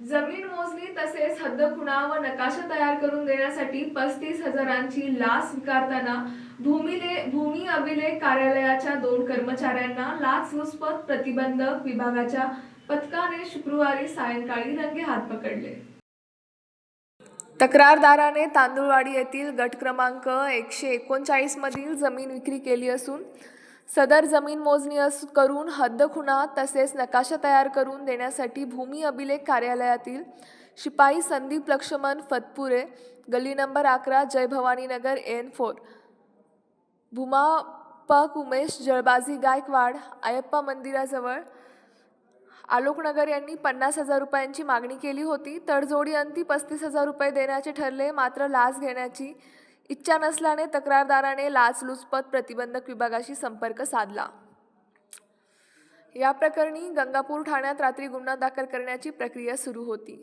जमीन मोजणी तसेच हद्दखुणा व नकाशा तयार करून देण्यासाठी पस्तीस हजारांची लाच स्वीकारताना भूमिले भूमी अभिलेख कार्यालयाच्या दोन कर्मचाऱ्यांना लाचलुचपत प्रतिबंधक विभागाच्या पथकाने शुक्रवारी सायंकाळी रंगे हात पकडले. तक्रारदाराने तांदूळवाडी येथील गट क्रमांक एकशे एकोणचाळीस मधील जमीन विक्री केली असून सदर जमीन मोजणी अस करून हद्दखुणा तसेच नकाशा तयार करून देण्यासाठी भूमी अभिलेख कार्यालयातील शिपाई संदीप लक्ष्मण फतपुरे गल्ली नंबर अकरा जयभवानीनगर एन फोर. भूमापक उमेश जळबाजी गायकवाड अयप्पा मंदिराजवळ. आलोकनगर यांनी पन्नास हजार रुपयांची मागणी केली होती. तडजोडी अंती पस्तीस हजार रुपये देण्याचे ठरले. मात्र लाच घेण्याची इच्छा नसल्याने तक्रारदाराने लाचलुचपत प्रतिबंधक विभागाशी संपर्क साधला. या प्रकरणी गंगापूर ठाण्यात रात्री गुन्हा दाखल करण्याची प्रक्रिया सुरू होती.